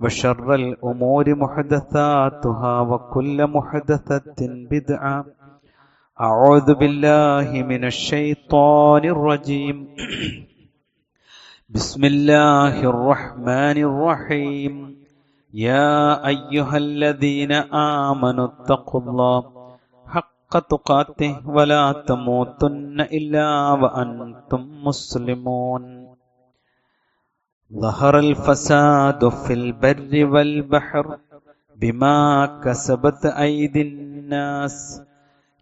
وشر الأمور محدثاتها وكل محدثة بدعة. أعوذ بالله من الشيطان الرجيم. بسم الله الرحمن الرحيم. يا أيها الذين آمنوا اتقوا الله حق تقاته ولا تموتن إلا وأنتم مسلمون. ظهر الفساد في البر والبحر بما كسبت أيدي الناس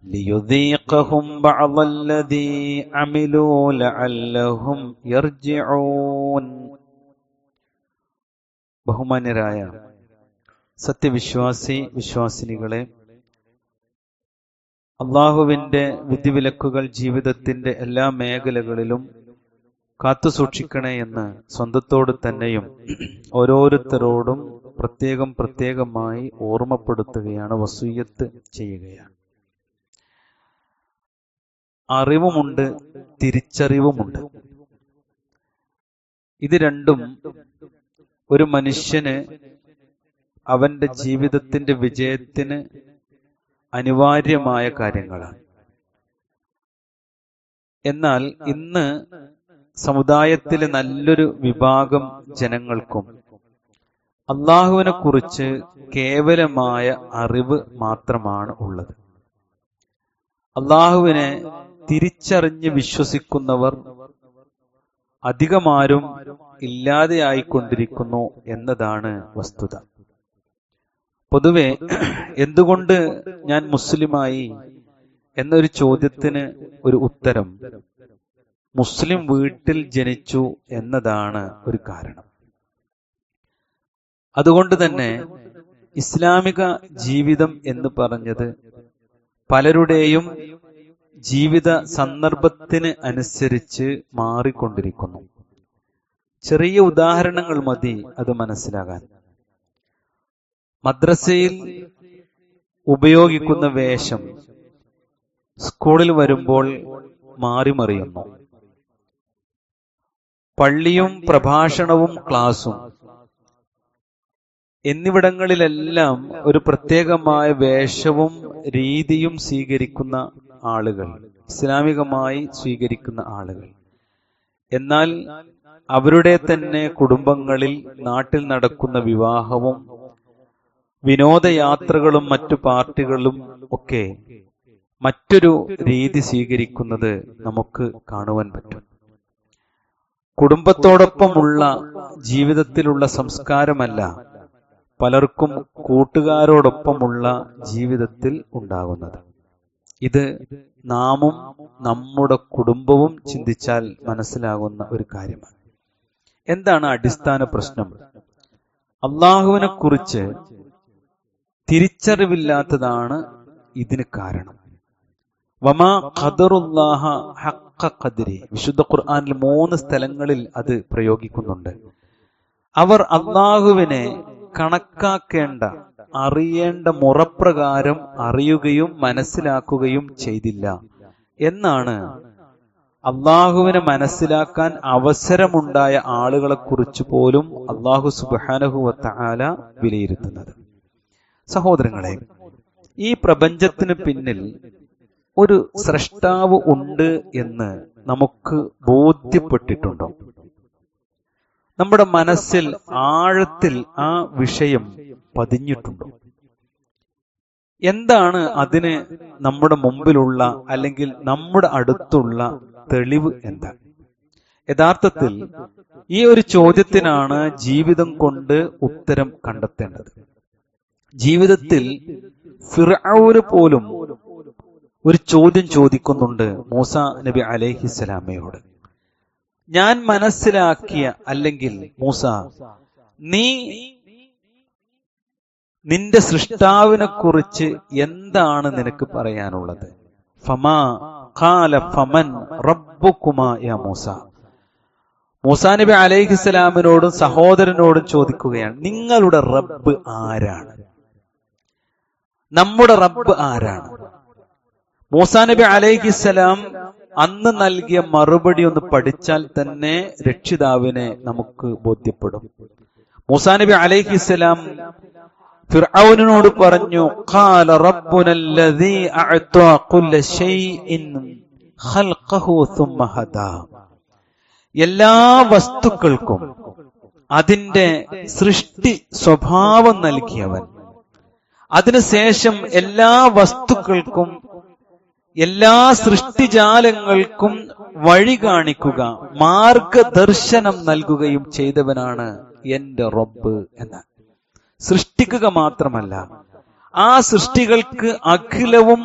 ليذيقهم بعض الذي عملوا لعلهم يرجعون ബഹുമാന്യരായ സത്യവിശ്വാസി വിശ്വാസിനികളെ അള്ളാഹുവിന്റെ വിധിവിലക്കുകൾ ജീവിതത്തിന്റെ എല്ലാ മേഖലകളിലും കാത്തുസൂക്ഷിക്കണേ എന്ന് സ്വന്തത്തോട് തന്നെയും ഓരോരുത്തരോടും പ്രത്യേകം പ്രത്യേകമായി ഓർമ്മപ്പെടുത്തുകയാണ് വസൂയത്ത് ചെയ്യുകയാണ്. അറിവുമുണ്ട് തിരിച്ചറിവുമുണ്ട്. ഇത് രണ്ടും ഒരു മനുഷ്യന് അവന്റെ ജീവിതത്തിന്റെ വിജയത്തിന് അനിവാര്യമായ കാര്യങ്ങളാണ്. എന്നാൽ ഇന്ന് സമുദായത്തിലെ നല്ലൊരു വിഭാഗം ജനങ്ങൾക്കും അള്ളാഹുവിനെ കുറിച്ച് കേവലമായ അറിവ് മാത്രമാണ് ഉള്ളത്. അള്ളാഹുവിനെ തിരിച്ചറിഞ്ഞ് വിശ്വസിക്കുന്നവർ അധികമാരും ഇല്ലാതെയായിക്കൊണ്ടിരിക്കുന്നു എന്നതാണ് വസ്തുത. പൊതുവെ എന്തുകൊണ്ട് ഞാൻ മുസ്ലിമായി എന്നൊരു ചോദ്യത്തിന് ഒരു ഉത്തരം മുസ്ലിം വീട്ടിൽ ജനിച്ചു എന്നതാണ് ഒരു കാരണം. അതുകൊണ്ട് തന്നെ ഇസ്ലാമിക ജീവിതം എന്ന് പറഞ്ഞത് പലരുടെയും ജീവിത സന്ദർഭത്തിന് അനുസരിച്ച് മാറിക്കൊണ്ടിരിക്കുന്നു. ചെറിയ ഉദാഹരണങ്ങൾ മതി അത് മനസ്സിലാകാൻ. മദ്രസയിൽ ഉപയോഗിക്കുന്ന വേഷം സ്കൂളിൽ വരുമ്പോൾ മാറിമറിയുന്നു. പള്ളിയും പ്രഭാഷണവും ക്ലാസും. എന്നിവിടങ്ങളിലെല്ലാം ഒരു പ്രത്യേകമായ വേഷവും രീതിയും സ്വീകരിക്കുന്ന ആളുകൾ ഇസ്ലാമികമായി സ്വീകരിക്കുന്ന ആളുകൾ. എന്നാൽ അവരുടെ തന്നെ കുടുംബങ്ങളിൽ നാട്ടിൽ നടക്കുന്ന വിവാഹവും വിനോദയാത്രകളും മറ്റു പാർട്ടികളും ഒക്കെ മറ്റൊരു രീതി സ്വീകരിക്കുന്നത് നമുക്ക് കാണുവാൻ പറ്റും. കുടുംബത്തോടൊപ്പമുള്ള ജീവിതത്തിലുള്ള സംസ്കാരമല്ല പലർക്കും കൂട്ടുകാരോടൊപ്പമുള്ള ജീവിതത്തിൽ ഉണ്ടാകുന്നത്. ഇത് നാമും നമ്മുടെ കുടുംബവും ചിന്തിച്ചാൽ മനസ്സിലാകുന്ന ഒരു കാര്യമാണ്. എന്താണ് അടിസ്ഥാന പ്രശ്നം? അള്ളാഹുവിനെ കുറിച്ച് തിരിച്ചറിവില്ലാത്തതാണ് ഇതിന് കാരണം. വമാ ഖദറുല്ലാഹ ഖദരി വിശുദ്ധ ഖുർആനിൽ മൂന്ന് സ്ഥലങ്ങളിൽ അത് പ്രയോഗിക്കുന്നുണ്ട്. അവർ അള്ളാഹുവിനെ കണക്കാക്കേണ്ട അറിയേണ്ട മുറപ്രകാരം അറിയുകയും മനസ്സിലാക്കുകയും ചെയ്തില്ല. എന്നാണ് അള്ളാഹുവിനെ മനസ്സിലാക്കാൻ അവസരമുണ്ടായ ആളുകളെ കുറിച്ച് പോലും അള്ളാഹു സുബാനഹുല വിലയിരുത്തുന്നത്. സഹോദരങ്ങളെ ഈ പ്രപഞ്ചത്തിന് പിന്നിൽ ഒരു സ്രഷ്ടാവ് ഉണ്ട് എന്ന് നമുക്ക് ബോധ്യപ്പെട്ടിട്ടുണ്ടോ? നമ്മുടെ മനസ്സിൽ ആഴത്തിൽ ആ വിഷയം പതിഞ്ഞിട്ടുണ്ടോ? എന്താണ് അതിന് നമ്മുടെ മുമ്പിലുള്ള അല്ലെങ്കിൽ നമ്മുടെ അടുത്തുള്ള തെളിവ് എന്താണ് യഥാർത്ഥത്തിൽ ഈ ഒരു ചോദ്യത്തിനാണ് ജീവിതം കൊണ്ട് ഉത്തരം കണ്ടെത്തേണ്ടത്. ജീവിതത്തിൽ ഫിറൌര് പോലും ഒരു ചോദ്യം ചോദിക്കുന്നുണ്ട് മൂസ നബി അലൈഹിസ്സലാമയോട് ഞാൻ മനസ്സിലാക്കിയ അല്ലെങ്കിൽ മൂസ നീ നിന്റെ സൃഷ്ടാവിനെ കുറിച്ച് എന്താണ് നിനക്ക് പറയാനുള്ളത്? ഫമാ ഖാല ഫമൻ മൂസ. മൂസാ നബി അലൈഹിസ്സലാമിനോടും സഹോദരനോടും ചോദിക്കുകയാണ് നിങ്ങളുടെ റബ്ബ് ആരാണ്? നമ്മുടെ റബ്ബ് ആരാണ്? മൂസാ നബി അലൈഹിസ്സലാം അന്ന് നൽകിയ മറുപടി ഒന്ന് പഠിച്ചാൽ തന്നെ രക്ഷിതാവിനെ നമുക്ക് ബോധ്യപ്പെടും. മൂസാ നബി അലൈഹിസ്സലാം ഫിർഔനോട് പറഞ്ഞു ഖാല അഅതാ ഖൽഖഹു എല്ലാ വസ്തുക്കൾക്കും അതിന്റെ സൃഷ്ടി സ്വഭാവം നൽകിയവൻ. അതിനുശേഷം എല്ലാ വസ്തുക്കൾക്കും എല്ലാ സൃഷ്ടിജാലങ്ങൾക്കും വഴി കാണിക്കുക മാർഗദർശനം നൽകുകയും ചെയ്തവനാണ് എന്റെ റബ്ബ് എന്ന് സൃഷ്ടിക്കുക മാത്രമല്ല ആ സൃഷ്ടികൾക്ക് അഖിലവും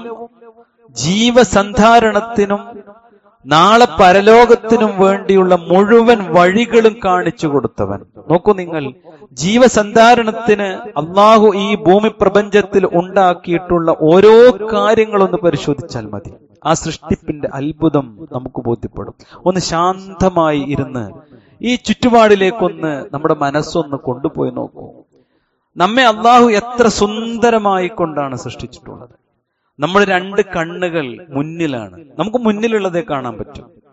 ജീവസന്ധാരണത്തിനും നാളെ പരലോകത്തിനും വേണ്ടിയുള്ള മുഴുവൻ വഴികളും കാണിച്ചു കൊടുത്തവൻ. നോക്കൂ നിങ്ങൾ ജീവസന്ധാരണത്തിന് അള്ളാഹു ഈ ഭൂമി പ്രപഞ്ചത്തിൽ ഉണ്ടാക്കിയിട്ടുള്ള ഓരോ കാര്യങ്ങളൊന്ന് പരിശോധിച്ചാൽ മതി. ആ സൃഷ്ടിപ്പിന്റെ അത്ഭുതം നമുക്ക് ബോധ്യപ്പെടും. ഒന്ന് ശാന്തമായി ഇരുന്ന് ഈ ചുറ്റുപാടിലേക്കൊന്ന് നമ്മുടെ മനസ്സൊന്ന് കൊണ്ടുപോയി നോക്കൂ. നമ്മെ അള്ളാഹു എത്ര സുന്ദരമായി കൊണ്ടാണ് സൃഷ്ടിച്ചിട്ടുള്ളത്. നമ്മൾ രണ്ട് കണ്ണുകൾ മുന്നിലാണ്. നമുക്ക് മുന്നിലുള്ളതേ കാണാൻ പറ്റും.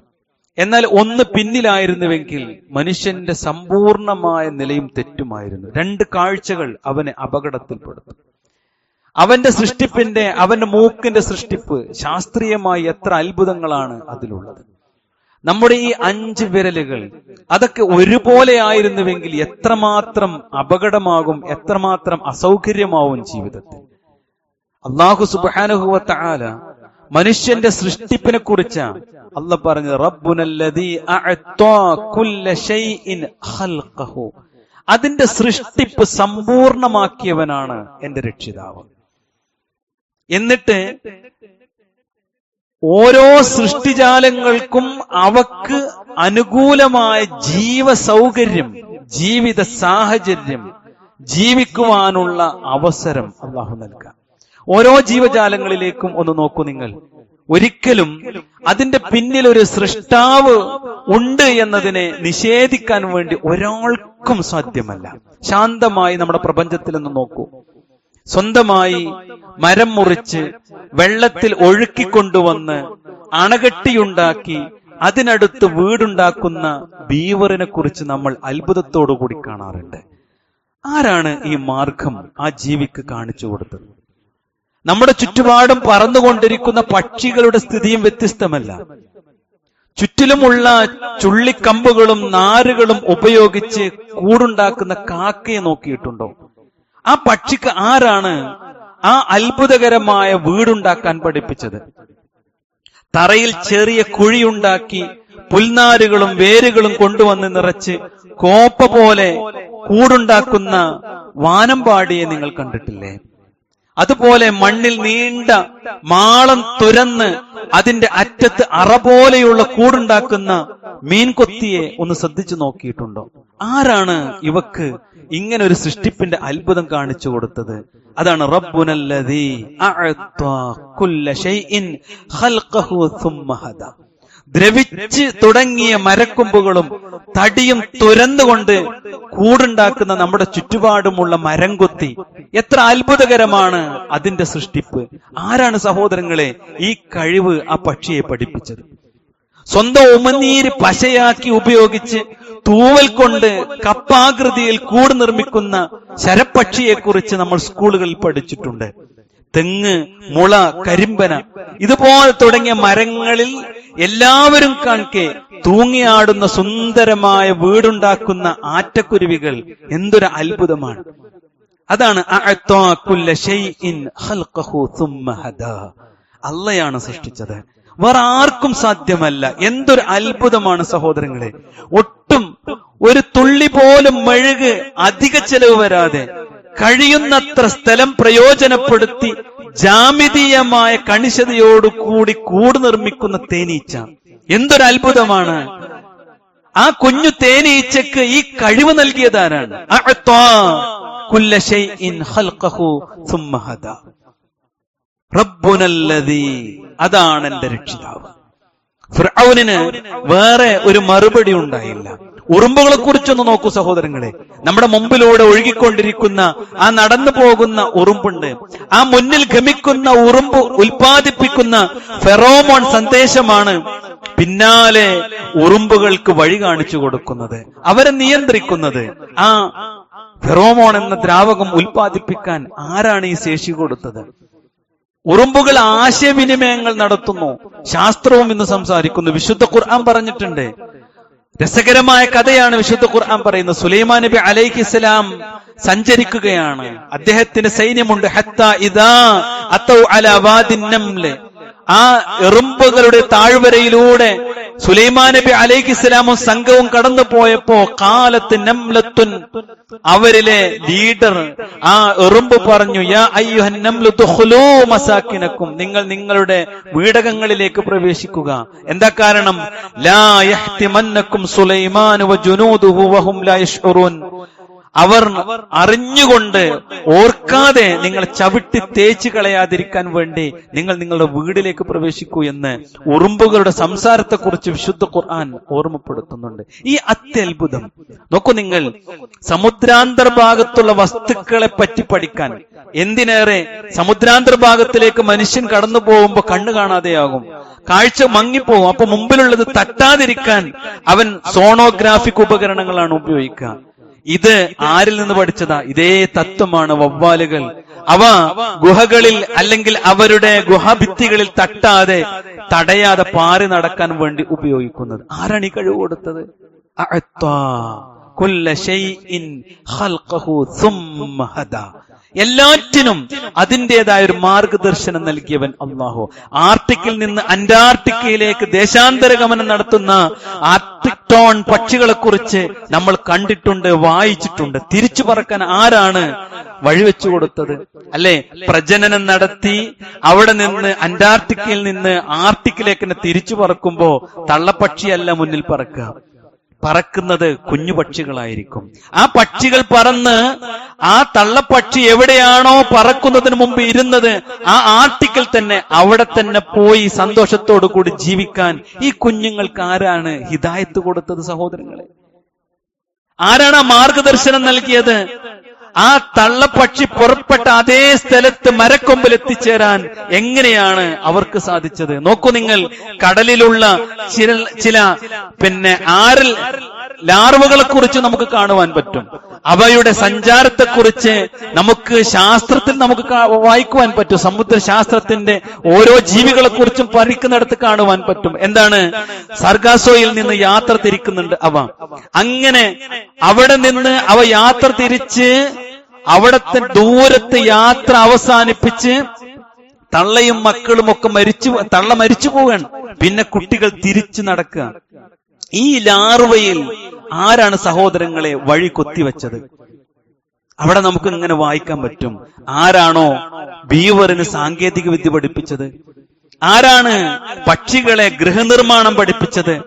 എന്നാൽ ഒന്ന് പിന്നിലായിരുന്നുവെങ്കിൽ മനുഷ്യന്റെ സമ്പൂർണമായ നിലയും തെറ്റുമായിരുന്നു. രണ്ട് കാഴ്ചകൾ അവനെ അപകടത്തിൽപ്പെടുത്തും. അവന്റെ സൃഷ്ടിപ്പിന്റെ അവന്റെ മൂക്കിന്റെ സൃഷ്ടിപ്പ് ശാസ്ത്രീയമായി എത്ര അത്ഭുതങ്ങളാണ് അതിലുള്ളത്. നമ്മുടെ ഈ അഞ്ച് വിരലുകൾ അതൊക്കെ ഒരുപോലെ ആയിരുന്നുവെങ്കിൽ എത്രമാത്രം അപകടമാകും എത്രമാത്രം അസൗകര്യമാവും ജീവിതത്തിൽ. അള്ളാഹു സുബാനുഹുവത്ത ആല മനുഷ്യന്റെ സൃഷ്ടിപ്പിനെ കുറിച്ച് അല്ല അഅത്താ ഖൽഖഹു. അതിന്റെ സൃഷ്ടിപ്പ് സമ്പൂർണമാക്കിയവനാണ് എന്റെ രക്ഷിതാവ്. എന്നിട്ട് ഓരോ സൃഷ്ടിജാലങ്ങൾക്കും അവക്ക് അനുകൂലമായ ജീവ സൗകര്യം ജീവിത സാഹചര്യം ജീവിക്കുവാനുള്ള അവസരം അള്ളാഹു നൽകാം. ഓരോ ജീവജാലങ്ങളിലേക്കും ഒന്ന് നോക്കൂ നിങ്ങൾ. ഒരിക്കലും അതിന്റെ പിന്നിൽ ഒരു സൃഷ്ടാവ് ഉണ്ട് എന്നതിനെ നിഷേധിക്കാൻ വേണ്ടി ഒരാൾക്കും സാധ്യമല്ല. ശാന്തമായി നമ്മുടെ പ്രപഞ്ചത്തിൽ ഒന്ന് നോക്കൂ. സ്വന്തമായി മരം മുറിച്ച് വെള്ളത്തിൽ ഒഴുക്കിക്കൊണ്ടുവന്ന് അണകെട്ടിയുണ്ടാക്കി അതിനടുത്ത് വീടുണ്ടാക്കുന്ന ബീവറിനെ കുറിച്ച് നമ്മൾ അത്ഭുതത്തോടു കൂടി കാണാറുണ്ട്. ആരാണ് ഈ മാർഗം ആ ജീവിക്ക് കാണിച്ചു കൊടുത്തത്? നമ്മുടെ ചുറ്റുപാടും പറന്നുകൊണ്ടിരിക്കുന്ന പക്ഷികളുടെ സ്ഥിതിയും വ്യത്യസ്തമല്ല. ചുറ്റിലുമുള്ള ചുള്ളിക്കമ്പുകളും നാരുകളും ഉപയോഗിച്ച് കൂടുണ്ടാക്കുന്ന കാക്കയെ നോക്കിയിട്ടുണ്ടോ? ആ പക്ഷിക്ക് ആരാണ് ആ അത്ഭുതകരമായ വീടുണ്ടാക്കാൻ പഠിപ്പിച്ചത്? തറയിൽ ചെറിയ കുഴിയുണ്ടാക്കി പുൽനാരുകളും വേരുകളും കൊണ്ടുവന്ന് നിറച്ച് കോപ്പ പോലെ കൂടുണ്ടാക്കുന്ന വാനമ്പാടിയെ നിങ്ങൾ കണ്ടിട്ടില്ലേ? അതുപോലെ മണ്ണിൽ നീണ്ട മാളം തുരന്ന് അതിന്റെ അറ്റത്ത് അറ പോലെയുള്ള കൂടുണ്ടാക്കുന്ന മീൻകൊത്തിയെ ഒന്ന് ശ്രദ്ധിച്ചു നോക്കിയിട്ടുണ്ടോ? ആരാണ് ഇവക്ക് ഇങ്ങനെ ഒരു സൃഷ്ടിപ്പിന്റെ അത്ഭുതം കാണിച്ചു കൊടുത്തത്? അതാണ് റബ്ബുനല്ലദീ ദ്രവിച്ച് തുടങ്ങിയ മരക്കൊമ്പുകളും തടിയും തുരന്നുകൊണ്ട് കൂടുണ്ടാക്കുന്ന നമ്മുടെ ചുറ്റുപാടുമുള്ള മരം കൊത്തി എത്ര അത്ഭുതകരമാണ് അതിന്റെ സൃഷ്ടിപ്പ്. ആരാണ് സഹോദരങ്ങളെ ഈ കഴിവ് ആ പക്ഷിയെ പഠിപ്പിച്ചത്? സ്വന്തം ഉമനീര് പശയാക്കി ഉപയോഗിച്ച് തൂവൽ കൊണ്ട് കപ്പാകൃതിയിൽ കൂട് നിർമ്മിക്കുന്ന ശരപ്പക്ഷിയെ കുറിച്ച് നമ്മൾ സ്കൂളുകളിൽ പഠിച്ചിട്ടുണ്ട്. തെങ്ങ് മുള കരിമ്പന ഇതുപോലെ തുടങ്ങിയ മരങ്ങളിൽ എല്ലാവരും കാണിക്കെ തൂങ്ങിയാടുന്ന സുന്ദരമായ വീടുണ്ടാക്കുന്ന ആറ്റക്കുരുവികൾ എന്തൊരു അത്ഭുതമാണ്. അതാണ്. അള്ളയാണ് സൃഷ്ടിച്ചത്. വേറെ ആർക്കും സാധ്യമല്ല. എന്തൊരു അത്ഭുതമാണ് സഹോദരങ്ങളെ. ഒട്ടും ഒരു തുള്ളി പോലും മെഴുക് അധിക ചെലവ് വരാതെ കഴിയുന്നത്ര സ്ഥലം പ്രയോജനപ്പെടുത്തി ജാമിതീയമായ കണിശതയോടുകൂടി കൂട് നിർമ്മിക്കുന്ന തേനീച്ച. എന്തൊരു അത്ഭുതമാണ്. ആ കുഞ്ഞു തേനീച്ചക്ക് ഈ കഴിവ് നൽകിയതാരാണ്? അതാണ് എന്റെ രക്ഷിതാവ്. ഫിർഔനിന് വേറെ ഒരു മറുപടി ഉണ്ടായില്ല. ഉറുമ്പുകളെ കുറിച്ചൊന്ന് നോക്കൂ സഹോദരങ്ങളെ. നമ്മുടെ മുമ്പിലൂടെ ഒഴുകിക്കൊണ്ടിരിക്കുന്ന ആ നടന്നു പോകുന്ന ഉറുമ്പുണ്ട്. ആ മുന്നിൽ ഗമിക്കുന്ന ഉറുമ്പ് ഉൽപ്പാദിപ്പിക്കുന്ന ഫെറോമോൺ സന്ദേശമാണ് പിന്നാലെ ഉറുമ്പുകൾക്ക് വഴി കാണിച്ചു കൊടുക്കുന്നത്. അവരെ നിയന്ത്രിക്കുന്നത്. ആ ഫെറോമോൺ എന്ന ദ്രാവകം ഉൽപ്പാദിപ്പിക്കാൻ ആരാണ് ഈ ശേഷി കൊടുത്തത്? ഉറുമ്പുകൾ ആശയവിനിമയങ്ങൾ നടത്തുന്നു. ശാസ്ത്രവും ഇന്ന് സംസാരിക്കുന്നു. വിശുദ്ധ ഖുർആൻ പറഞ്ഞിട്ടുണ്ട്. രസകരമായ കഥയാണ് വിശുദ്ധ ഖുർആൻ പറയുന്നത്. സുലൈമാൻ നബി അലൈഹി ഇസ്ലാം സഞ്ചരിക്കുകയാണ്. അദ്ദേഹത്തിന് സൈന്യമുണ്ട്. ഹത്ത ഇതാ അത്തൗ അല ആ എറുമ്പുകളുടെ താഴ്വരയിലൂടെ സുലൈമാൻ നബി അലൈഹി ഇസ്ലാമും സംഘവും കടന്നു പോയപ്പോ കാലത്ത് നംലത്തുൻ അവരിലെ ലീഡർ ആ എറുമ്പ് പറഞ്ഞു യാ മസാക്കിനക്കും നിങ്ങൾ നിങ്ങളുടെ വീടകങ്ങളിലേക്ക് പ്രവേശിക്കുക. എന്താ കാരണം? ലാ യഹ്തിമന്നക്കും സുലൈമാൻ ജുനൂദുഹു വഹും ലാ അവർ അറിഞ്ഞുകൊണ്ട് ഓർക്കാതെ നിങ്ങൾ ചവിട്ടി തേച്ച് കളയാതിരിക്കാൻ വേണ്ടി നിങ്ങൾ നിങ്ങളുടെ വീടിലേക്ക് പ്രവേശിക്കൂ എന്ന് ഉറുമ്പുകളുടെ സംസാരത്തെക്കുറിച്ച് വിശുദ്ധ ഖുർആൻ ഓർമ്മപ്പെടുത്തുന്നുണ്ട്. ഈ അത്യത്ഭുതം നോക്കൂ നിങ്ങൾ സമുദ്രാന്തർ ഭാഗത്തുള്ള വസ്തുക്കളെ പറ്റി പഠിക്കാൻ. എന്തിനേറെ? സമുദ്രാന്തർ ഭാഗത്തിലേക്ക് മനുഷ്യൻ കടന്നു പോകുമ്പോ കണ്ണു കാണാതെയാകും. കാഴ്ച മങ്ങിപ്പോകും അപ്പൊ മുമ്പിലുള്ളത് തട്ടാതിരിക്കാൻ അവൻ സോണോഗ്രാഫിക് ഉപകരണങ്ങളാണ് ഉപയോഗിക്കുക. ഇത് ആരിൽ നിന്ന് പഠിച്ചതാ? ഇതേ തത്വമാണ് വവ്വാലുകൾ. അവ ഗുഹകളിൽ അല്ലെങ്കിൽ അവരുടെ ഗുഹാഭിത്തികളിൽ തട്ടാതെ തടയാതെ പാറി നടക്കാൻ വേണ്ടി ഉപയോഗിക്കുന്നത്. ആരാണ് ഈ കഴിവ് കൊടുത്തത്? എല്ലാറ്റിനും അതിന്റെതായ ഒരു മാർഗദർശനം നൽകിയവൻ അള്ളാഹു ആർട്ടിക്കിൽ നിന്ന് അന്റാർട്ടിക്കയിലേക്ക് ദേശാന്തര ഗമനം നടത്തുന്ന ടോൺ പക്ഷികളെ കുറിച്ച് നമ്മൾ കണ്ടിട്ടുണ്ട് വായിച്ചിട്ടുണ്ട്. തിരിച്ചു പറക്കാൻ ആരാണ് വഴിവെച്ചു കൊടുത്തത്? അല്ലെ? പ്രജനനം നടത്തി അവിടെ നിന്ന് അന്റാർട്ടിക്കയിൽ നിന്ന് ആർട്ടിക്കിലേക്ക് തിരിച്ചു പറക്കുമ്പോ തള്ളപ്പക്ഷിയല്ല മുന്നിൽ പറക്കുക. പറക്കുന്നത് കുഞ്ഞു പക്ഷികളായിരിക്കും ആ പക്ഷികൾ പറന്ന് ആ തള്ളപ്പക്ഷി എവിടെയാണോ പറക്കുന്നതിന് മുമ്പ് ഇരുന്നത് ആ ആർട്ടിക്കൽ തന്നെ അവിടെ തന്നെ പോയി സന്തോഷത്തോടു കൂടി ജീവിക്കാൻ ഈ കുഞ്ഞുങ്ങൾക്ക് ആരാണ് ഹിതായത്ത് കൊടുത്തത് സഹോദരങ്ങളെ? ആരാണ് ആ മാർഗദർശനം നൽകിയത്? ആ തള്ളപ്പക്ഷി പുറപ്പെട്ട അതേ സ്ഥലത്ത് മരക്കൊമ്പിൽ എത്തിച്ചേരാൻ എങ്ങനെയാണ് അവർക്ക് സാധിച്ചത്? നോക്കൂ നിങ്ങൾ കടലിലുള്ള ചില ചില പിന്നെ ആരൽ ലാർവകളെ കുറിച്ച് നമുക്ക് കാണുവാൻ പറ്റും. അവയുടെ സഞ്ചാരത്തെക്കുറിച്ച് നമുക്ക് ശാസ്ത്രത്തിൽ നമുക്ക് വായിക്കുവാൻ പറ്റും. സമുദ്ര ശാസ്ത്രത്തിന്റെ ഓരോ ജീവികളെ കുറിച്ചും പഠിക്കുന്നിടത്ത് കാണുവാൻ പറ്റും. എന്താണ്? സർഗാസോയിൽ നിന്ന് യാത്ര തിരിക്കുന്നുണ്ട് അവ. അങ്ങനെ അവിടെ നിന്ന് അവ യാത്ര തിരിച്ച് അവിടത്തെ ദൂരത്തെ യാത്ര അവസാനിപ്പിച്ച് തള്ളയും മക്കളും ഒക്കെ മരിച്ചു തള്ള മരിച്ചു പോവുകയാണ്. പിന്നെ കുട്ടികൾ തിരിച്ചു നടക്കുക. ഈ ലാർവയിൽ ആരാണ് സഹോദരങ്ങളെ വഴി കൊത്തിവെച്ചത്? അവിടെ നമുക്ക് ഇങ്ങനെ വായിക്കാൻ പറ്റും. ആരാണോ ബീവറിന് സാങ്കേതിക വിദ്യ പഠിപ്പിച്ചത്? ആരാണ് പക്ഷികളെ ഗൃഹനിർമ്മാണം പഠിപ്പിച്ചത്?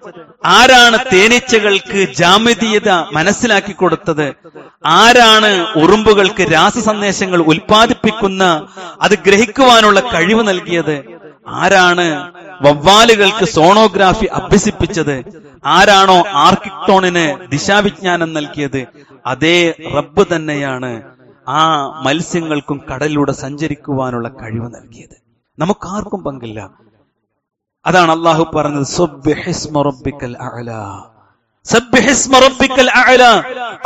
ആരാണ് തേനീച്ചകൾക്ക് ജാമിതീയത മനസ്സിലാക്കി കൊടുത്തത്? ആരാണ് ഉറുമ്പുകൾക്ക് രാസസന്ദേശങ്ങൾ ഉൽപ്പാദിപ്പിക്കുന്ന അത് ഗ്രഹിക്കുവാനുള്ള കഴിവ് നൽകിയത്? ആരാണ് വവ്വാലുകൾക്ക് സോണോഗ്രാഫി അഭ്യസിപ്പിച്ചത്? ആരാണോ ആർക്കിക്ടോണിന് ദിശാവിജ്ഞാനം നൽകിയത് അതേ റബ്ബ് തന്നെയാണ് ആ മത്സ്യങ്ങൾക്കും കടലിലൂടെ സഞ്ചരിക്കുവാനുള്ള കഴിവ് നൽകിയത്. നമുക്കാർക്കും പങ്കില്ല. അതാണ് അള്ളാഹു പറഞ്ഞത്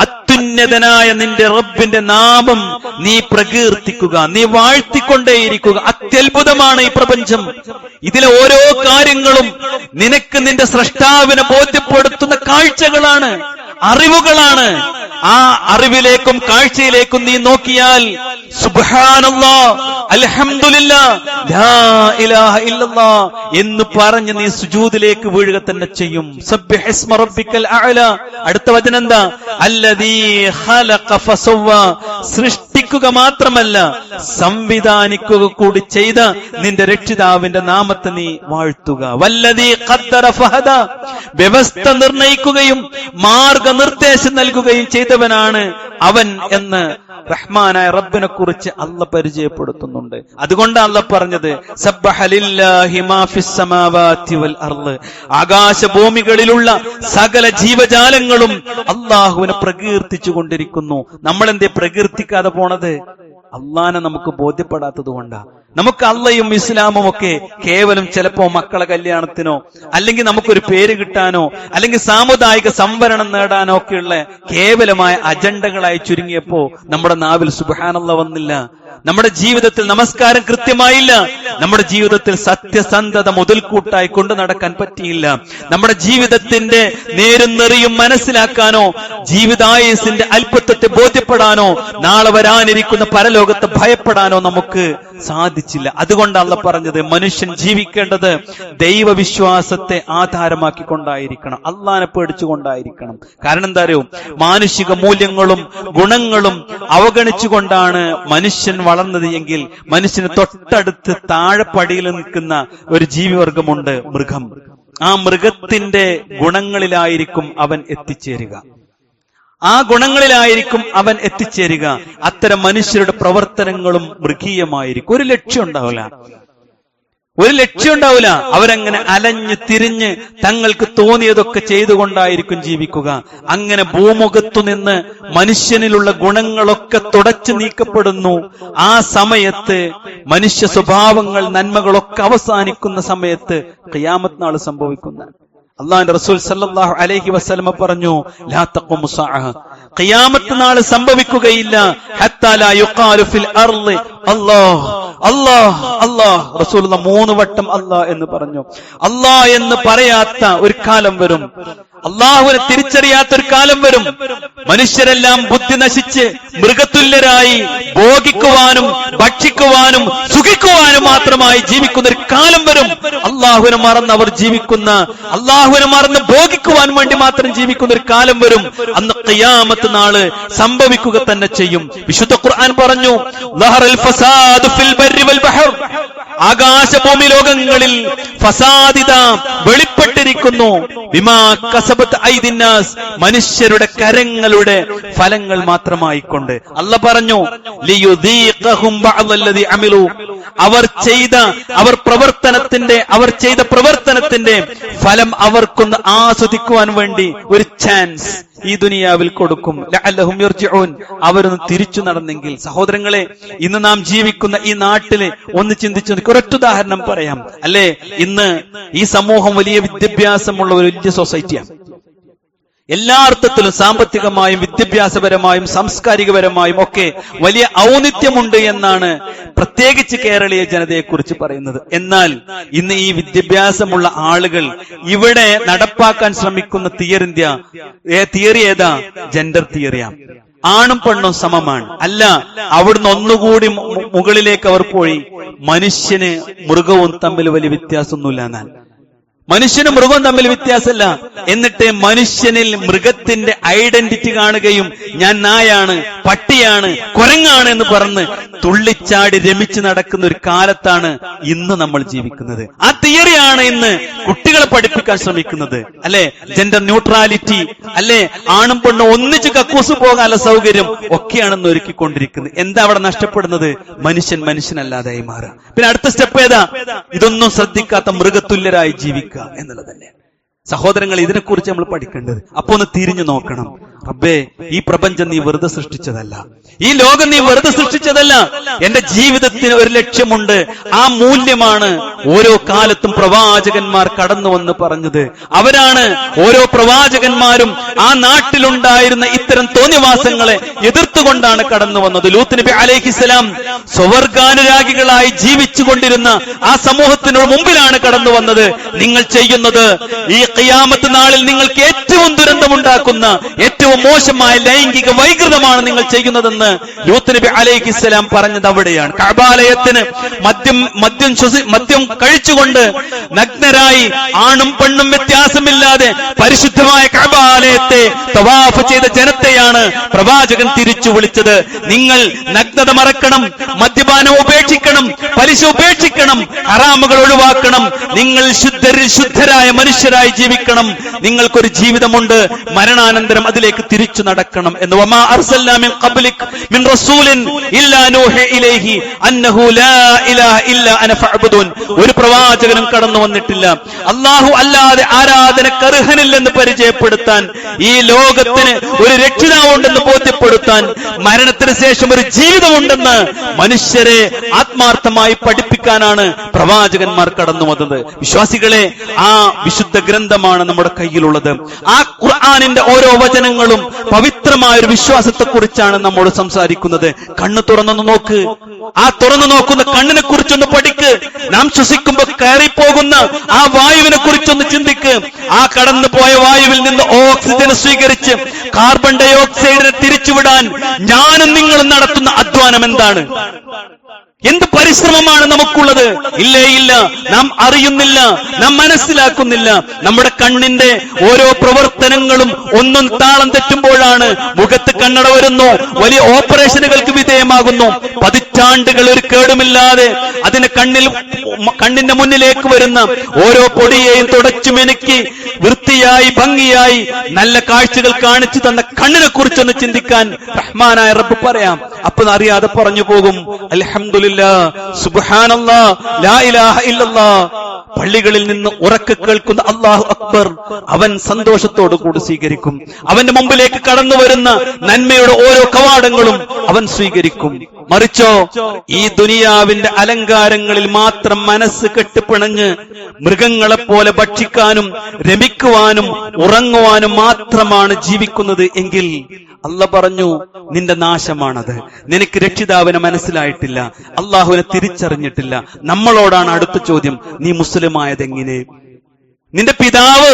അത്യുന്നതനായ നിന്റെ റബ്ബിന്റെ നാമം നീ പ്രകീർത്തിക്കുക നീ വാഴ്ത്തിക്കൊണ്ടേയിരിക്കുക. അത്യത്ഭുതമാണ് ഈ പ്രപഞ്ചം. ഇതിലെ ഓരോ കാര്യങ്ങളും നിനക്ക് നിന്റെ സ്രഷ്ടാവിനെ ബോധ്യപ്പെടുത്തുന്ന കാഴ്ചകളാണ്. അറിവുകളാണ്. ആ അറിവിലേക്കും കാഴ്ചയിലേക്കും നീ നോക്കിയാൽ എന്ന് പറഞ്ഞ് നീ സുജൂദിലേക്ക് വീഴുക തന്നെ ചെയ്യും. അടുത്ത വചനം എന്താ? അല്ലതീ ഖലഖ സൃഷ്ടിക്കുക മാത്രമല്ല സംവിധാനിക്കുക കൂടി ചെയ്ത നിന്റെ രക്ഷിതാവിന്റെ നാമത്തെ നീ വാഴ്ത്തുക. വല്ലതീ ഖദ്ദറ ഫഹദ വ്യവസ്ഥ നിർണയിക്കുകയും മാർഗനിർദ്ദേശം നൽകുകയും ചെയ്തവനാണ് അവൻ എന്ന് റഹ്മാനായ റബ്ബിനെ കുറിച്ച് അല്ല പരിചയപ്പെടുത്തുന്നുണ്ട്. അതുകൊണ്ട് അല്ല പറഞ്ഞത് ആകാശഭൂമികളിലുള്ള സകല ജീവജാലങ്ങളും അള്ളാഹുവിനെ പ്രകീർത്തിച്ചു കൊണ്ടിരിക്കുന്നു നമ്മൾ എന്തേ പ്രകീർത്തിക്കാതെ പോണത് അള്ളാനെ നമുക്ക് ബോധ്യപ്പെടാത്തത് കൊണ്ടാ. നമുക്ക് അള്ളയും ഇസ്ലാമും ഒക്കെ കേവലം ചിലപ്പോ മക്കളെ കല്യാണത്തിനോ അല്ലെങ്കിൽ നമുക്കൊരു പേര് കിട്ടാനോ അല്ലെങ്കിൽ സാമുദായിക സംവരണം നേടാനോ ഒക്കെയുള്ള കേവലമായ അജണ്ടകളായി ചുരുങ്ങിയപ്പോ നമ്മുടെ നാവിൽ സുബാനല്ല വന്നില്ല. നമ്മുടെ ജീവിതത്തിൽ നമസ്കാരം കൃത്യമായില്ല. നമ്മുടെ ജീവിതത്തിൽ സത്യസന്ധത മുതൽക്കൂട്ടായി കൊണ്ടു നടക്കാൻ പറ്റിയില്ല. നമ്മുടെ ജീവിതത്തിന്റെ നേരും നെറിയും മനസ്സിലാക്കാനോ ജീവിതായുസിന്റെ അല്പത്വത്തെ ബോധ്യപ്പെടാനോ നാളെ വരാനിരിക്കുന്ന പരലോകത്തെ ഭയപ്പെടാനോ നമുക്ക് സാധിച്ചില്ല. അതുകൊണ്ട് അതുകൊണ്ടല്ല പറഞ്ഞത് മനുഷ്യൻ ജീവിക്കേണ്ടത് ദൈവവിശ്വാസത്തെ ആധാരമാക്കിക്കൊണ്ടായിരിക്കണം. അള്ളാനെ പേടിച്ചുകൊണ്ടായിരിക്കണം. കാരണം എന്താ അറിയോ? മാനുഷിക മൂല്യങ്ങളും ഗുണങ്ങളും അവഗണിച്ചുകൊണ്ടാണ് മനുഷ്യൻ വളർന്നത് എങ്കിൽ മനുഷ്യന് തൊട്ടടുത്ത് താഴെപ്പടിയിൽ നിൽക്കുന്ന ഒരു ജീവിവർഗമുണ്ട് മൃഗം. ആ മൃഗത്തിന്റെ ഗുണങ്ങളിലായിരിക്കും അവൻ എത്തിച്ചേരുക. ആ ഗുണങ്ങളിലായിരിക്കും അവൻ എത്തിച്ചേരുക. അത്തരം മനുഷ്യരുടെ പ്രവർത്തനങ്ങളും മൃഗീയമായിരിക്കും. ഒരു ലക്ഷ്യം ഉണ്ടാവില്ല. ഒരു ലക്ഷ്യം ഉണ്ടാവില്ല. അവരങ്ങനെ അലഞ്ഞ് തിരിഞ്ഞ് തങ്ങൾക്ക് തോന്നിയതൊക്കെ ചെയ്തുകൊണ്ടായിരിക്കും ജീവിക്കുക. അങ്ങനെ ഭൂമുഖത്തു നിന്ന് മനുഷ്യനിലുള്ള ഗുണങ്ങളൊക്കെ തുടച്ചു നീക്കപ്പെടുന്നു. ആ സമയത്ത് മനുഷ്യ സ്വഭാവങ്ങൾ നന്മകളൊക്കെ അവസാനിക്കുന്ന സമയത്ത് ഖിയാമത്ത് നാൾ സംഭവിക്കുന്നതാണ്. അള്ളാഹിന്റെ റസൂൽ സല്ലല്ലാഹു അലൈഹി വസ്ലമ പറഞ്ഞു ഖിയാമത്ത് നാൾ സംഭവിക്കുകയില്ല. ഹത്താ ലാ യുഖാലു ഫിൽ അർൾ. അല്ലാഹ് അല്ലാഹ് അല്ലാഹ്. റസൂലുള്ള മൂന്ന് വട്ടം അല്ലാഹ് എന്ന് പറഞ്ഞു. അല്ലാഹ് എന്ന് പറയാത്ത ഒരു കാലം വരും. അള്ളാഹുവിനെ തിരിച്ചറിയാത്തൊരു കാലം വരും. മനുഷ്യരെല്ലാം ബുദ്ധി നശിച്ച് മൃഗതുല്യരായി ഭോഗിക്കുവാനും ഭക്ഷിക്കുവാനും സുഖിക്കുവാനും മാത്രമായി ജീവിക്കുന്ന ഒരു കാലം വരും. അള്ളാഹുവിനെ മറന്ന് അവർ ജീവിക്കുന്ന അള്ളാഹുവിനെ മറന്ന് ഭോഗിക്കുവാൻ വേണ്ടി മാത്രം ജീവിക്കുന്ന ഒരു കാലം വരും. അന്ന് കയ്യാമത്ത് നാൾ സംഭവിക്കുക തന്നെ ചെയ്യും. വിശുദ്ധ ഖുർആൻ പറഞ്ഞു ആകാശഭൂമി ലോകങ്ങളിൽ ഫസാദിത വെളിപ്പെട്ടിരിക്കുന്നു. വിമാ ഐദിന്നാസ് മനുഷ്യരുടെ കരങ്ങളുടെ ഫലങ്ങൾ മാത്രമായിക്കൊണ്ട്. അല്ല പറഞ്ഞു? അവർ ചെയ്ത അവർ പ്രവർത്തനത്തിന്റെ അവർ ചെയ്ത പ്രവർത്തനത്തിന്റെ ഫലം അവർക്കൊന്ന് ആസ്വദിക്കുവാൻ വേണ്ടി ഒരു ചാൻസ് ഈ ദുനിയാവിൽ കൊടുക്കും. അവരൊന്ന് തിരിച്ചു നടന്നെങ്കിൽ. സഹോദരങ്ങളെ ഇന്ന് നാം ജീവിക്കുന്ന ഈ നാട്ടിൽ ഒന്ന് ചിന്തിച്ചു ഒരൊറ്റ ഉദാഹരണം പറയാം. അല്ലെ? ഇന്ന് ഈ സമൂഹം വലിയ വിദ്യാഭ്യാസമുള്ള ഒരു വലിയ സൊസൈറ്റിയാണ് എല്ലാ അർത്ഥത്തിലും സാമ്പത്തികമായും വിദ്യാഭ്യാസപരമായും സാംസ്കാരികപരമായും ഒക്കെ വലിയ ഔന്നിത്യമുണ്ട് എന്നാണ് പ്രത്യേകിച്ച് കേരളീയ ജനതയെക്കുറിച്ച് പറയുന്നത്. എന്നാൽ ഇന്ന് ഈ വിദ്യാഭ്യാസമുള്ള ആളുകൾ ഇവിടെ നടപ്പാക്കാൻ ശ്രമിക്കുന്ന തിയറിന്ത്യ തിയറി ഏതാ? ജെൻഡർ തിയറിയാണ്. ആണും പെണ്ണും സമമാണ്. അല്ല അവിടുന്ന് ഒന്നുകൂടി മുകളിലേക്ക് അവർ പോയി. മനുഷ്യന് മൃഗവും തമ്മിൽ വലിയ വ്യത്യാസമൊന്നുമില്ല എന്നാൽ. മനുഷ്യനും മൃഗവും തമ്മിൽ വ്യത്യാസമല്ല. എന്നിട്ട് മനുഷ്യനിൽ മൃഗത്തിന്റെ ഐഡന്റിറ്റി കാണുകയും ഞാൻ നായാണ് പട്ടിയാണ് കുരങ്ങാണ് എന്ന് പറഞ്ഞ് തുള്ളിച്ചാടി രമിച്ചു നടക്കുന്ന ഒരു കാലത്താണ് ഇന്ന് നമ്മൾ ജീവിക്കുന്നത്. ആ തിയറിയാണ് ഇന്ന് കുട്ടികളെ പഠിപ്പിക്കാൻ ശ്രമിക്കുന്നത്. അല്ലെ? ജെൻഡർ ന്യൂട്രാലിറ്റി അല്ലെ? ആണും പെണ്ണും ഒന്നിച്ച് കക്കൂസ് പോകാനുള്ള സൗകര്യം ഒക്കെയാണെന്ന് ഒരുക്കിക്കൊണ്ടിരിക്കുന്നത്. എന്താ അവിടെ നഷ്ടപ്പെടുന്നത്? മനുഷ്യൻ മനുഷ്യനല്ലാതായി മാറുക. പിന്നെ അടുത്ത സ്റ്റെപ്പ് ഏതാ? ഇതൊന്നും ശ്രദ്ധിക്കാത്ത മൃഗതുല്യരായി ജീവിക്കുക. എന്നുള്ളത് തന്നെ സഹോദരങ്ങൾ ഇതിനെക്കുറിച്ച് നമ്മൾ പഠിക്കേണ്ടത്. അപ്പൊ ഒന്ന് തിരിഞ്ഞു നോക്കണം. റബ്ബേ ഈ പ്രപഞ്ചം നീ വെറുതെ സൃഷ്ടിച്ചതല്ല. ഈ ലോകം നീ വെറുതെ സൃഷ്ടിച്ചതല്ല. എന്റെ ജീവിതത്തിന് ഒരു ലക്ഷ്യമുണ്ട്. ആ മൂല്യമാണ് ഓരോ കാലത്തും പ്രവാചകന്മാർ കടന്നു വന്ന് പറഞ്ഞത്. അവരാണ് ഓരോ പ്രവാചകന്മാരും ആ നാട്ടിലുണ്ടായിരുന്ന ഇത്തരം തോന്നിവാസങ്ങളെ എതിർത്തുകൊണ്ടാണ് കടന്നു വന്നത്. ലൂത്ത് നബി അലൈഹിസ്സലാം സ്വവർഗാനുരാഗികളായി ജീവിച്ചു കൊണ്ടിരുന്ന ആ സമൂഹത്തിനോട് മുമ്പിലാണ് കടന്നു വന്നത്. നിങ്ങൾ ചെയ്യുന്നത് ഈ കയ്യാമത്ത് നാളിൽ നിങ്ങൾക്ക് ഏറ്റവും ദുരന്തമുണ്ടാക്കുന്ന ഏറ്റവും മോശമായ ലൈംഗിക വൈകൃതമാണ് നിങ്ങൾ ചെയ്യുന്നതെന്ന് യൂത്ത് നബി അലൈഹിസ്സലാം പറഞ്ഞത് അവിടെയാണ്. കബാലയത്തിന് മദ്യം മദ്യം മദ്യം കഴിച്ചുകൊണ്ട് നഗ്നരായി ആണും പെണ്ണും വ്യത്യാസമില്ലാതെ പരിശുദ്ധമായ കബാലയത്തെ തവാഫ് ചെയ്ത ജനത്തെയാണ് പ്രവാചകൻ തിരിച്ചു വിളിച്ചത്. നിങ്ങൾ നഗ്നത മറക്കണം മദ്യപാനം ഉപേക്ഷിക്കണം പലിശ ഉപേക്ഷിക്കണം ഹറാമുകൾ ഒഴിവാക്കണം നിങ്ങൾ ശുദ്ധരിൽ ശുദ്ധരായ മനുഷ്യരായി ജീവിക്കണം. നിങ്ങൾക്കൊരു ജീവിതമുണ്ട് മരണാനന്തരം അതിലേക്ക് തിരിച്ചു നടക്കണം എന്ന്. വമാ മിൻ റസൂലിൻ ഇല്ലാ നൂഹി ഇലൈഹി അന്നഹു ലാ ഇലാഹ അന ഒരു പ്രവാചകനും കടന്നു വന്നിട്ടില്ല. അല്ലാഹു അല്ലാതെ ആരാധനക്ക് അർഹനില്ലെന്ന് പരിചയപ്പെടുത്താൻ ഈ ലോകത്തിന് ഒരു രക്ഷിതാവുണ്ടെന്ന് ബോധ്യപ്പെടുത്താൻ മരണത്തിന് ശേഷം ഒരു ജീവിതമുണ്ടെന്ന് മനുഷ്യരെ ആത്മാർത്ഥമായി പഠിപ്പിക്കാനാണ് പ്രവാചകന്മാർ കടന്നു വന്നത്. വിശ്വാസികളെ ആ വിശുദ്ധ ഗ്രന്ഥമാണ് നമ്മുടെ കയ്യിലുള്ളത്. ആ ഖുർആാനിന്റെ ഓരോ വചനങ്ങളും പവിത്രമായ ഒരു വിശ്വാസത്തെ കുറിച്ചാണ് നമ്മോട് സംസാരിക്കുന്നത്. കണ്ണ് തുറന്നൊന്ന് നോക്ക്. ആ തുറന്നു നോക്കുന്ന കണ്ണിനെ കുറിച്ചൊന്ന് പഠിക്ക്. നാം ശ്വസിക്കുമ്പോൾ കയറിപ്പോകുന്ന ആ വായുവിനെ കുറിച്ചൊന്ന് ചിന്തിക്ക്. ആ കടന്നു പോയ വായുവിൽ നിന്ന് ഓക്സിജൻ സ്വീകരിച്ച് കാർബൺ ഡൈ ഓക്സൈഡിനെ തിരിച്ചുവിടാൻ ഞാനും നിങ്ങളും നടത്തുന്ന അധ്വാനം എന്താണ്? എന്ത് പരിശ്രമമാണ് നമുക്കുള്ളത്? ഇല്ലേ ഇല്ല. നാം അറിയുന്നില്ല നാം മനസ്സിലാക്കുന്നില്ല. നമ്മുടെ കണ്ണിന്റെ ഓരോ പ്രവർത്തനങ്ങളും ഒന്നും താളം തെറ്റുമ്പോഴാണ് മുഖത്ത് കണ്ണട വരുന്നു വലിയ ഓപ്പറേഷനുകൾക്ക് വിധേയമാകുന്നു. പതിറ്റാണ്ടുകൾ ഒരു കേടുമില്ലാതെ അതിന് കണ്ണിൽ കണ്ണിന്റെ മുന്നിലേക്ക് വരുന്ന ഓരോ പൊടിയെയും തുടച്ചു മെനുക്കി വൃത്തിയായി ഭംഗിയായി നല്ല കാഴ്ചകൾ കാണിച്ചു തന്ന കണ്ണിനെ കുറിച്ചൊന്ന് ചിന്തിക്കാൻ റഹ്മാനായ റബ്ബ് പറയാം. അപ്പൊ അറിയാതെ പറഞ്ഞു പോകും. സുബ്ഹാനല്ലാ ലാ ഇലാഹ പള്ളികളിൽ നിന്ന് ഉറക്കെ കേൾക്കുന്ന അള്ളാഹു അക്ബർ അവൻ സന്തോഷത്തോടു കൂടി സ്വീകരിക്കും. അവന്റെ മുമ്പിലേക്ക് കടന്നു വരുന്ന നന്മയുടെ ഓരോ കവാടങ്ങളും അവൻ സ്വീകരിക്കും. മറിച്ചോ ഈ ദുനിയാവിന്റെ അലങ്കാരങ്ങളിൽ മാത്രം മനസ്സ് മൃഗങ്ങളെ പോലെ ഭക്ഷിക്കാനും രമിക്കുവാനും ഉറങ്ങുവാനും മാത്രമാണ് ജീവിക്കുന്നത് എങ്കിൽ അല്ല പറഞ്ഞു നിന്റെ നാശമാണത്. നിനക്ക് രക്ഷിതാവിനെ മനസ്സിലായിട്ടില്ല. അള്ളാഹുവിനെ തിരിച്ചറിഞ്ഞിട്ടില്ല. നമ്മളോടാണ് അടുത്ത ചോദ്യം നീ മുസ്ലിം ആയതെങ്ങനെ നിന്റെ പിതാവ്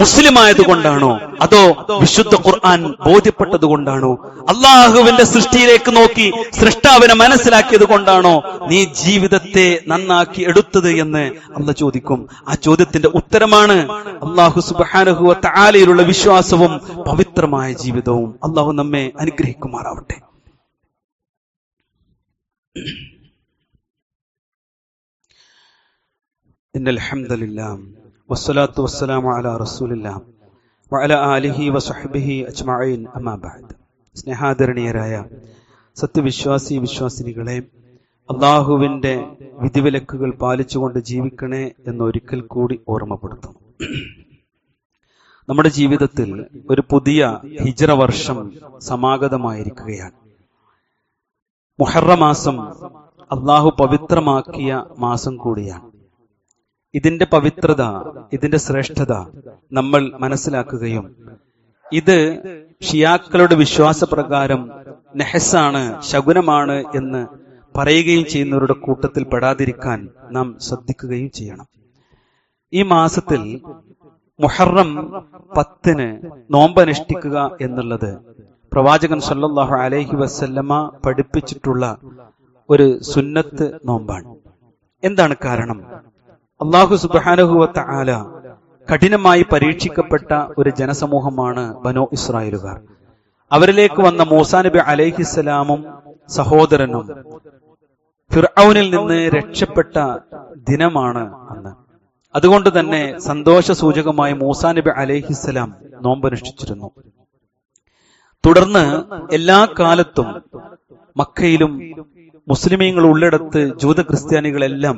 മുസ്ലിം ആയതുകൊണ്ടാണോ അതോ വിശുദ്ധ ഖുർആൻ ബോധ്യപ്പെട്ടത് കൊണ്ടാണോ അള്ളാഹുവിന്റെ സൃഷ്ടിയിലേക്ക് നോക്കി സൃഷ്ടാവിനെ മനസ്സിലാക്കിയത് കൊണ്ടാണോ നീ ജീവിതത്തെ നന്നാക്കി എടുത്തത് എന്ന് അല്ല ചോദിക്കും. ആ ചോദ്യത്തിന്റെ ഉത്തരമാണ് അള്ളാഹു സുബാനഹുവ താലയിലുള്ള വിശ്വാസവും പവിത്രമായ ജീവിതവും. അള്ളാഹു നമ്മെ അനുഗ്രഹിക്കുമാറാവട്ടെ. إن الحمد لله والصلاة والسلام على رسول الله وعلى آله وصحبه أجمعين أما بعد സ്നേഹാദരണീയരായ സത്യവിശ്വാസി വിശ്വാസിനികളെ അള്ളാഹുവിന്റെ വിധിവിലക്കുകൾ പാലിച്ചുകൊണ്ട് ജീവിക്കണേ എന്നൊരിക്കൽ കൂടി ഓർമ്മപ്പെടുത്തുന്നു നമ്മുടെ ജീവിതത്തിൽ ഒരു പുതിയ ഹിജറ വർഷം സമാഗതമായിരിക്കുകയാണ് മുഹറ മാസം അള്ളാഹു പവിത്രമാക്കിയ മാസം കൂടിയാണ്. ഇതിന്റെ പവിത്രത ഇതിന്റെ ശ്രേഷ്ഠത നമ്മൾ മനസ്സിലാക്കുകയും ഇത് ഷിയാക്കളുടെ വിശ്വാസപ്രകാരം നെഹസാണ് ശകുനമാണ് എന്ന് പറയുകയും ചെയ്യുന്നവരുടെ കൂട്ടത്തിൽ പെടാതിരിക്കാൻ നാം ശ്രദ്ധിക്കുകയും ചെയ്യണം. ഈ മാസത്തിൽ മുഹറം പത്തിന് നോമ്പനുഷ്ഠിക്കുക എന്നുള്ളത് പ്രവാചകൻ സല്ലാഹു അലഹി വസല്ലമ പഠിപ്പിച്ചിട്ടുള്ള ഒരു സുന്നത്ത് നോമ്പാണ്. എന്താണ് കാരണം? അള്ളാഹു സുബാനഹുവത്ത ആല കഠിനമായി പരീക്ഷിക്കപ്പെട്ട ഒരു ജനസമൂഹമാണ് ബനോ ഇസ്രായേലുകാർ. അവരിലേക്ക് വന്ന മൂസാ നബി അലൈഹിസ്സലാമും സഹോദരനും ഫിർഔനിൽ നിന്ന് രക്ഷപ്പെട്ട ദിനമാണ് അന്ന്. അതുകൊണ്ട് തന്നെ സന്തോഷ സൂചകമായി മൂസാ നബി അലൈഹിസ്സലാം നോമ്പനുഷ്ഠിച്ചിരുന്നു. തുടർന്ന് എല്ലാ കാലത്തും മക്കയിലും മുസ്ലിമീങ്ങൾ ഉള്ളിടത്ത് ജൂത ക്രിസ്ത്യാനികളെല്ലാം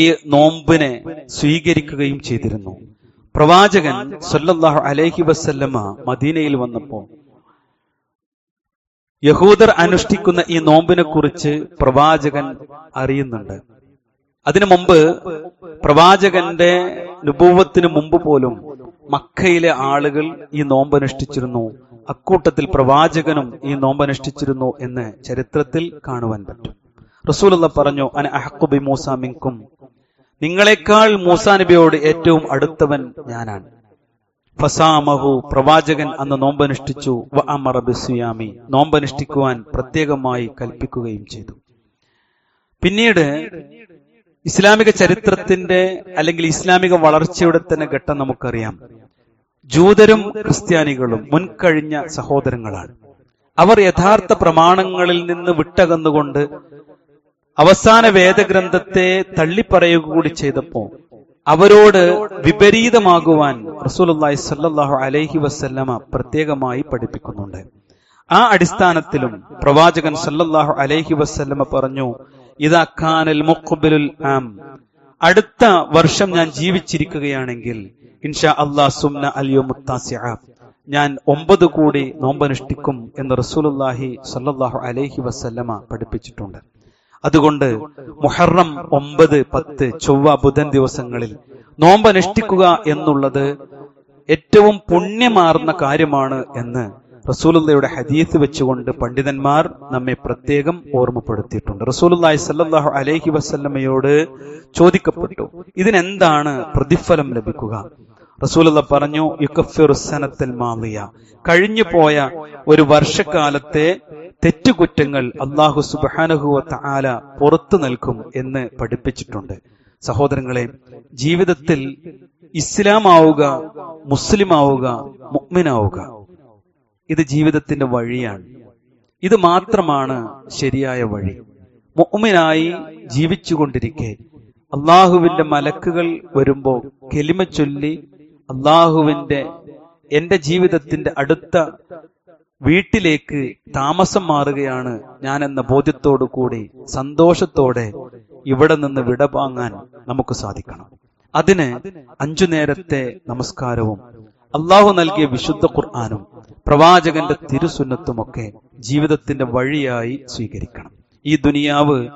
ഈ നോമ്പിനെ സ്വീകരിക്കുകയും ചെയ്തിരുന്നു. പ്രവാചകൻ സല്ലല്ലാഹു അലൈഹി വസല്ലമ മദീനയിൽ വന്നപ്പോൾ യഹൂദർ അനുഷ്ഠിക്കുന്ന ഈ നോമ്പിനെ കുറിച്ച് പ്രവാചകൻ അറിയുന്നുണ്ട്. അതിനു മുമ്പ് പ്രവാചകന്റെ നുപൂവത്തിന് മുമ്പ് പോലും മക്കയിലെ ആളുകൾ ഈ നോമ്പ് അനുഷ്ഠിച്ചിരുന്നു അക്കൂട്ടത്തിൽ പ്രവാചകനും ഈ നോമ്പനുഷ്ഠിച്ചിരുന്നു എന്ന് ചരിത്രത്തിൽ കാണുവാൻ പറ്റും. റസൂലുള്ള പറഞ്ഞു അന അഹക്കുബി മൂസ മിങ്കും നിങ്ങളെക്കാൾ മൂസാ നബിയോട് ഏറ്റവും അടുത്തവൻ ഞാനാണ്. ഫസാമഹു പ്രവാചകൻ അന്ന് നോമ്പനുഷ്ഠിച്ചു. വ അമറ ബിസുയാമി നോമ്പനുഷ്ഠിക്കുവാൻ പ്രത്യേകമായി കൽപ്പിക്കുകയും ചെയ്തു. പിന്നീട് ഇസ്ലാമിക ചരിത്രത്തിന്റെ അല്ലെങ്കിൽ ഇസ്ലാമിക വളർച്ചയുടെ തന്നെ ഘട്ടം നമുക്കറിയാം. ജൂതരും ക്രിസ്ത്യാനികളും മുൻകഴിഞ്ഞ സഹോദരങ്ങളാണ്. അവർ യഥാർത്ഥ പ്രമാണങ്ങളിൽ നിന്ന് വിട്ടകന്നുകൊണ്ട് അവസാന വേദഗ്രന്ഥത്തെ തള്ളിപ്പറയുക കൂടി ചെയ്തപ്പോ അവരോട് വിപരീതമാകുവാൻ റസൂലുള്ളാഹി സല്ലാഹു അലൈഹി വസല്ലമ പ്രത്യേകമായി പഠിപ്പിക്കുന്നുണ്ട്. ആ അടിസ്ഥാനത്തിലും പ്രവാചകൻ സല്ലാഹു അലൈഹി വസല്ലമ പറഞ്ഞു ഇതാ ഖാനൽ മുഖ്ബിലുൽ ആം അടുത്ത വർഷം ഞാൻ ജീവിച്ചിരിക്കുകയാണെങ്കിൽ ഇൻഷാ അള്ളാ സുംന അലിയുമുത്താസിഅ ഞാൻ ഒമ്പത് കൂടി നോമ്പനുഷ്ഠിക്കും എന്ന് റസൂലുള്ളാഹി സല്ലാഹു അലൈഹി വസല്ലമ പഠിപ്പിച്ചിട്ടുണ്ട്. അതുകൊണ്ട് മുഹറം ഒമ്പത് പത്ത് ചൊവ്വ ബുധൻ ദിവസങ്ങളിൽ നോമ്പനുഷ്ഠിക്കുക എന്നുള്ളത് ഏറ്റവും പുണ്യമാർന്ന കാര്യമാണ് എന്ന് റസൂലുള്ളയുടെ ഹദീസ് വെച്ചുകൊണ്ട് പണ്ഡിതന്മാർ നമ്മെ പ്രത്യേകം ഓർമ്മപ്പെടുത്തിയിട്ടുണ്ട്. റസൂലുള്ളാഹി സല്ലല്ലാഹു അലൈഹി വസല്ലമയോട് ചോദിക്കപ്പെട്ടു ഇതിനെന്താണ് പ്രതിഫലം ലഭിക്കുക? റസൂലുള്ള പറഞ്ഞു യുകഫിറു സനത്തൽ മാളിയ കഴിഞ്ഞു പോയ ഒരു വർഷക്കാലത്തെ തെറ്റുകുറ്റങ്ങൾ അള്ളാഹു സുബാനഹുവ ആല പുറത്തു നൽകും എന്ന് പഠിപ്പിച്ചിട്ടുണ്ട്. സഹോദരങ്ങളെ ജീവിതത്തിൽ ഇസ്ലാം ആവുക മുസ്ലിം ആവുക മുഗ്മിനാവുക ഇത് ജീവിതത്തിന്റെ വഴിയാണ്. ഇത് മാത്രമാണ് ശരിയായ വഴി. മുഅ്മിനായി ജീവിച്ചുകൊണ്ടിരിക്കെ. അള്ളാഹുവിന്റെ മലക്കുകൾ വരുമ്പോൾ കെലിമ ചൊല്ലി അള്ളാഹുവിന്റെ എന്റെ ജീവിതത്തിന്റെ അടുത്ത വീട്ടിലേക്ക് താമസം മാറുകയാണ് ഞാൻ എന്ന ബോധ്യത്തോടു കൂടി സന്തോഷത്തോടെ ഇവിടെ നിന്ന് വിടവാങ്ങാൻ നമുക്ക് സാധിക്കണം. അതിന് അഞ്ചു നേരത്തെ നമസ്കാരവും അള്ളാഹു നൽകിയ വിശുദ്ധ ഖുർആാനും പ്രവാചകന്റെ തിരുസുന്നത്തുമൊക്കെ ജീവിതത്തിന്റെ വഴിയായി സ്വീകരിക്കണം. ഈ ദുനിയാവ്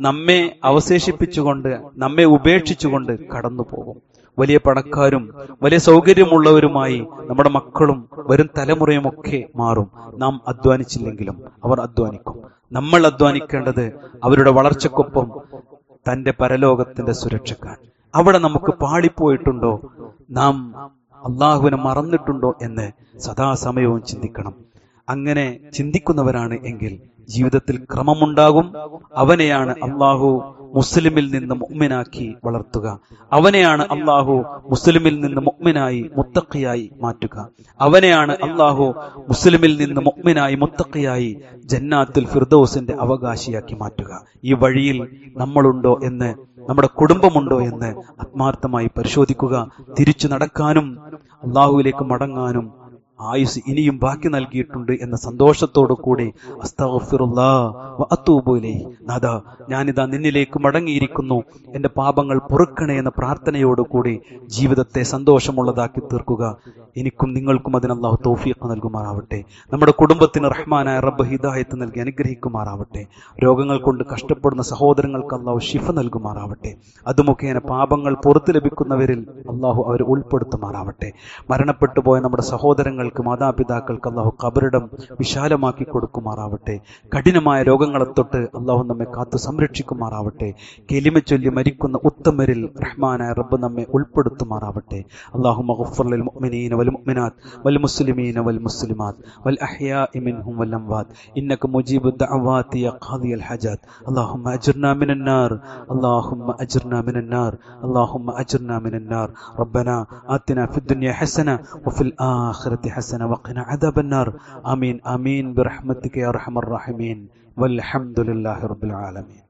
നമ്മെ അവശേഷിപ്പിച്ചുകൊണ്ട് നമ്മെ ഉപേക്ഷിച്ചുകൊണ്ട് കടന്നു പോകും വലിയ പണക്കാരും വലിയ സൗകര്യമുള്ളവരുമായി നമ്മുടെ മക്കളും വരും തലമുറയും ഒക്കെ മാറും. നാം അധ്വാനിച്ചില്ലെങ്കിലും അവർ അധ്വാനിക്കും. നമ്മൾ അധ്വാനിക്കേണ്ടത് അവരുടെ വളർച്ചക്കൊപ്പം തന്റെ പരലോകത്തിന്റെ സുരക്ഷക്കാണ്. അവിടെ നമുക്ക് പാളിപ്പോയിട്ടുണ്ടോ? നാം അള്ളാഹുവിനെ മറന്നിട്ടുണ്ടോ എന്ന് സദാസമയവും ചിന്തിക്കണം. അങ്ങനെ ചിന്തിക്കുന്നവരാണ് എങ്കിൽ ജീവിതത്തിൽ ക്രമമുണ്ടാകും. അവനെയാണ് അള്ളാഹു മുസ്ലിമിൽ നിന്ന് മുഗ്മിനാക്കി വളർത്തുക. അവനെയാണ് അള്ളാഹു മുസ്ലിമിൽ നിന്ന് മുഗ്മിനായി മുത്തഖിയായി മാറ്റുക. അവനെയാണ് അള്ളാഹു മുസ്ലിമിൽ നിന്ന് മുഗ്മിനായി മുത്തഖിയായി ജന്നാത്തിൽ ഫിർദോസിന്റെ അവകാശിയാക്കി മാറ്റുക. ഈ വഴിയിൽ നമ്മളുണ്ടോ എന്ന് നമ്മുടെ കുടുംബമുണ്ടോ എന്ന് ആത്മാർത്ഥമായി പരിശോധിക്കുക തിരിച്ചു നടക്കാനും അള്ളാഹുവിലേക്ക് മടങ്ങാനും ആയുസ് ഇനിയും ബാക്കി നൽകിയിട്ടുണ്ട് എന്ന സന്തോഷത്തോടു കൂടി നാദാ ഞാനിതാ നിന്നിലേക്ക് മടങ്ങിയിരിക്കുന്നു. എന്റെ പാപങ്ങൾ പൊറുക്കണേ എന്ന പ്രാർത്ഥനയോടുകൂടി ജീവിതത്തെ സന്തോഷമുള്ളതാക്കി തീർക്കുക. എനിക്കും നിങ്ങൾക്കും അതിനല്ലാഹു തോഫിയൊക്കെ നൽകുമാറാവട്ടെ. നമ്മുടെ കുടുംബത്തിന് റഹ്മാനായ റബ്ബ് ഹിദായത്ത് നൽകി അനുഗ്രഹിക്കുമാറാവട്ടെ. രോഗങ്ങൾ കൊണ്ട് കഷ്ടപ്പെടുന്ന സഹോദരങ്ങൾക്ക് അള്ളാഹു ഷിഫ നൽകുമാറാവട്ടെ. അതുമുഖേന പാപങ്ങൾ പുറത്തു ലഭിക്കുന്നവരിൽ അള്ളാഹു അവർ ഉൾപ്പെടുത്തുമാറാവട്ടെ. മരണപ്പെട്ടു പോയ നമ്മുടെ ഞങ്ങൾക്ക് മാതാപിതാക്കൾക്ക് അള്ളാഹു കബറിടം വിശാലമാക്കി കൊടുക്കുമാറാവട്ടെ. കഠിനമായ രോഗങ്ങളെ തൊട്ട് അള്ളാഹു നമ്മെ കാത്തു സംരക്ഷിക്കുമാറാവട്ടെ. കെലിമ ചൊല്ലി മരിക്കുന്ന ഉത്തമരിൽ റഹ്മാനായ റബ്ബ് നമ്മെ ഉൾപ്പെടുത്തുമാറാവട്ടെ. അള്ളാഹു മഹഫുറൽ മുഅ്മിനീന വൽ മുഅ്മിനാത്ത് വൽ മുസ്ലിമീന വൽ മുസ്ലിമാത്ത് വൽ അഹ്യാഇ മിൻഹും വൽ അംവാത്ത്. ഇന്നക മുജീബു ദഅവാതി യാ ഖാദി അൽ ഹജാത്ത് അല്ലാഹുമ്മ അജ്ർനാ മിനന്നാർ അല്ലാഹുമ്മ അജ്ർനാ മിനന്നാർ അല്ലാഹുമ്മ അജ്ർനാ മിനന്നാർ റബ്ബനാ ആതിനാ ഫിദ് ദുനിയ ഹസന വഫിൽ ആഖിറതി حسنة وقنا عذاب النار. آمين آمين برحمتك يا أرحم الراحمين. والحمد لله رب العالمين.